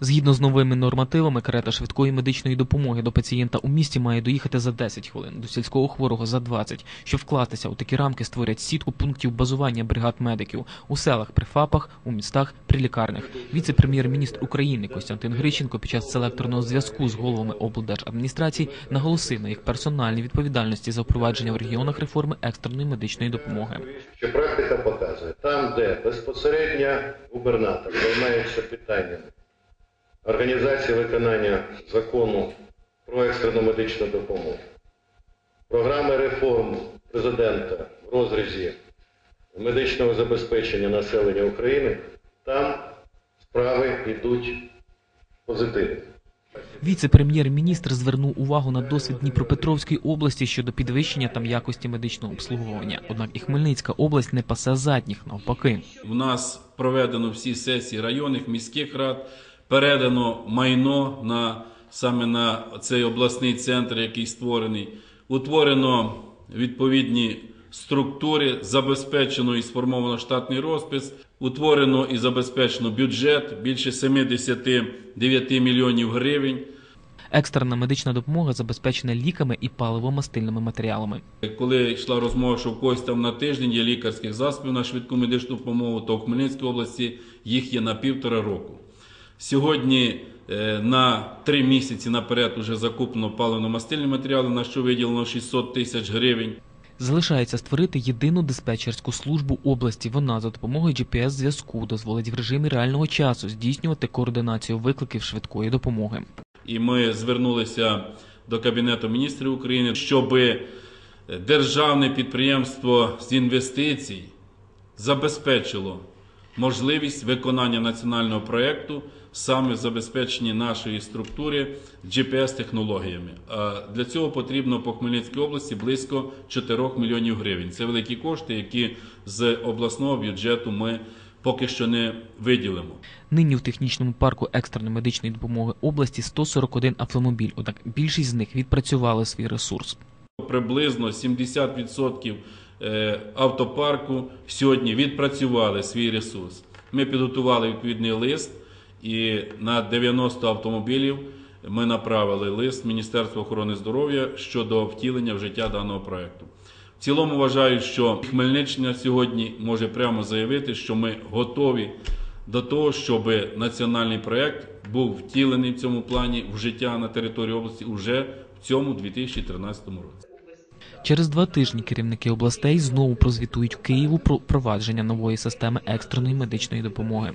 Згідно з новими нормативами, карета швидкої медичної допомоги до пацієнта у місті має доїхати за 10 хвилин, до сільського хворого за 20. Щоб вкластися у такі рамки, створять сітку пунктів базування бригад медиків у селах, при ФАПах, у містах, при лікарнях. Віце-прем'єр-міністр України Костянтин Грищенко під час селекторного зв'язку з головами облдержадміністрацій наголосив на їх персональній відповідальності за впровадження в регіонах реформи екстреної медичної допомоги. що практика показує, там, де безпосередньо губернатор займається питанням організації виконання закону про екстрену медичну допомогу, програми реформ президента в розрізі медичного забезпечення населення України, там справи йдуть позитивно. Віце-прем'єр-міністр звернув увагу на досвід Дніпропетровської області щодо підвищення там якості медичного обслуговування. Однак і Хмельницька область не пасе задніх, навпаки. В нас проведено всі сесії районних міських рад, передано майно на саме на цей обласний центр, який створений. Утворено відповідні структури, забезпечено і сформовано штатний розпис, утворено і забезпечено бюджет більше 79 мільйонів гривень. Екстрена медична допомога забезпечена ліками і паливо-мастильними матеріалами. Коли йшла розмова, що в когось там на тиждень є лікарських засобів на швидку медичну допомогу, то в Хмельницькій області їх є на півтора року. Сьогодні е, на три місяці наперед вже закуплено паливно-мастильні матеріали, на що виділено 600 тисяч гривень. Залишається створити єдину диспетчерську службу області. Вона за допомогою GPS-зв'язку дозволить в режимі реального часу здійснювати координацію викликів швидкої допомоги. І ми звернулися до Кабінету міністрів України, щоб державне підприємство з інвестицій забезпечило можливість виконання національного проєкту саме в забезпеченні нашої структури GPS-технологіями. Для цього потрібно по Хмельницькій області близько 4 мільйонів гривень. Це великі кошти, які з обласного бюджету ми поки що не виділимо. Нині в технічному парку екстреної медичної допомоги області 141 автомобіль. Однак більшість з них відпрацювали свій ресурс. Приблизно 70% е, автопарку сьогодні відпрацювали свій ресурс. Ми підготували відповідний лист, і на 90 автомобілів ми направили лист Міністерства охорони здоров'я щодо втілення в життя даного проекту. В цілому вважаю, що Хмельниччина сьогодні може прямо заявити, що ми готові до того, щоб національний проект був втілений в цьому плані в життя на території області уже в цьому 2013 році. Через два тижні керівники областей знову прозвітують Києву про провадження нової системи екстреної медичної допомоги.